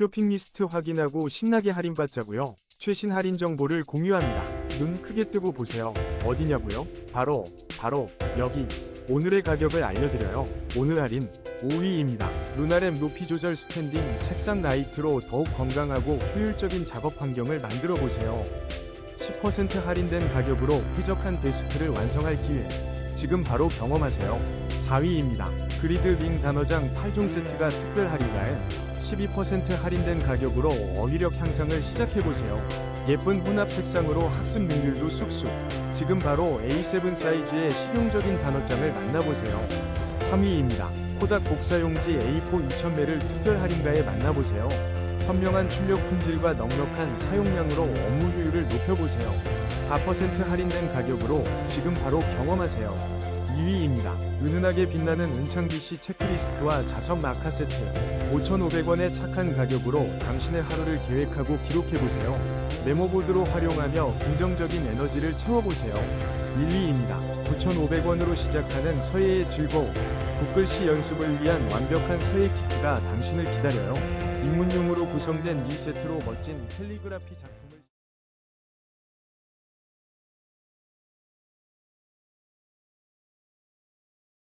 쇼핑 리스트 확인하고 신나게 할인받자고요. 최신 할인 정보를 공유합니다. 눈 크게 뜨고 보세요. 어디냐고요? 바로 바로 여기. 오늘의 가격을 알려드려요. 오늘 할인 5위입니다. 루나램 높이 조절 스탠딩 책상 라이트로 더욱 건강하고 효율적인 작업 환경을 만들어 보세요. 10% 할인된 가격으로 쾌적한 데스크를 완성할 기회. 지금 바로 경험하세요. 4위입니다. 그리드 링 단어장 8종 세트가 특별 할인가에 12% 할인된 가격으로 어휘력 향상을 시작해보세요. 예쁜 혼합 색상으로 학습 능률도 쑥쑥. 지금 바로 A7 사이즈의 실용적인 단어장을 만나보세요. 3위입니다. 코닥 복사용지 A4 2000매를 특별 할인가에 만나보세요. 선명한 출력 품질과 넉넉한 사용량으로 업무 효율을 높여보세요. 4% 할인된 가격으로 지금 바로 경험하세요. 2위입니다. 은은하게 빛나는 은창BC 체크리스트와 자석 마카 세트. 5,500원의 착한 가격으로 당신의 하루를 계획하고 기록해보세요. 메모보드로 활용하며 긍정적인 에너지를 채워보세요. 1위입니다. 9,500원으로 시작하는 서예의 즐거움. 붓글씨 연습을 위한 완벽한 서예 키트가 당신을 기다려요. 입문용으로 구성된 이 세트로 멋진 캘리그라피 작품을